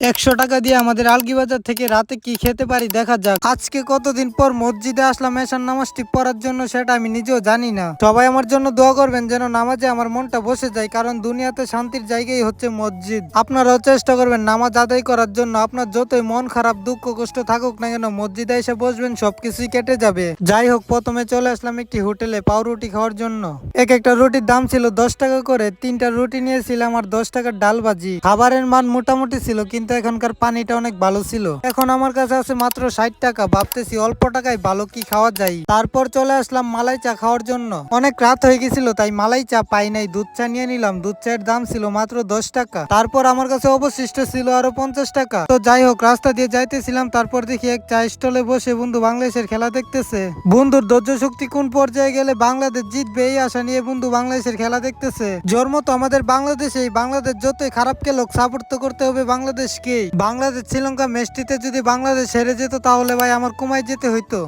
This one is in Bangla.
একশো টাকা দিয়ে আমাদের আলগি বাজার থেকে রাতে কি খেতে পারি দেখা যাক। আজকে কতদিন পর মসজিদে আসলাম এসার নামাজটি পড়ার জন্য সেটা আমি নিজেও জানি না। সবাই আমার জন্য দোয়া করবেন যেন নামাজে আমার মনটা বসে যায়, কারণ দুনিয়াতে শান্তির জায়গাই হচ্ছে মসজিদ। আপনারাও চেষ্টা করবেন নামাজ আদায় করার জন্য, আপনার যতই মন খারাপ, দুঃখ, কষ্ট থাকুক না কেন, মসজিদে এসে বসবেন, সবকিছুই কেটে যাবে। যাই হোক, প্রথমে চলে আসলাম একটি হোটেলে পাউরুটি খাওয়ার জন্য। এক একটা রুটির দাম ছিল দশ টাকা করে, তিনটা রুটি নিয়েছিলাম আর দশ টাকার ডাল ভাজি। খাবারের মান মোটামুটি ছিল, কিন্তু এখনকার পানিটা অনেক ভালো ছিল। এখন আমার কাছে আছে মাত্র ষাট টাকা। ভাবতেছি অল্প টাকায় ভালো কি খাওয়া যায়। তারপর চলে আসলাম মালাই চা খাওয়ার জন্য। অনেক রাত হয়ে গেছিল, তাই মালাই চা পাই নাই। দুধ চা নিয়ে নিলাম। দুধ চায়ের দাম ছিল মাত্র দশ টাকা। তারপর আমার কাছে অবশিষ্ট ছিল আরও পঞ্চাশ টাকা। তো যাই হোক, রাস্তা দিয়ে যাইতেছিলাম। তারপর দেখি এক চা স্টলে বসে বন্ধু বাংলাদেশের খেলা দেখতেছে। বন্ধুর ধৈর্য শক্তি কোন পর্যায়ে গেলে বাংলাদেশ জিতবে এই আশা নিয়ে বন্ধু বাংলাদেশের খেলা দেখতেছে। জন্ম তো আমাদের বাংলাদেশেই, বাংলাদেশ যতই খারাপ খেলোক, সাপোর্ট করতে হবে বাংলাদেশকে বাংলাদেশ শ্রীলঙ্কা ম্যাচটিতে যদি বাংলাদেশ হেরে যেত তাহলে ভাই আমার কুমায় যেতে হইতো।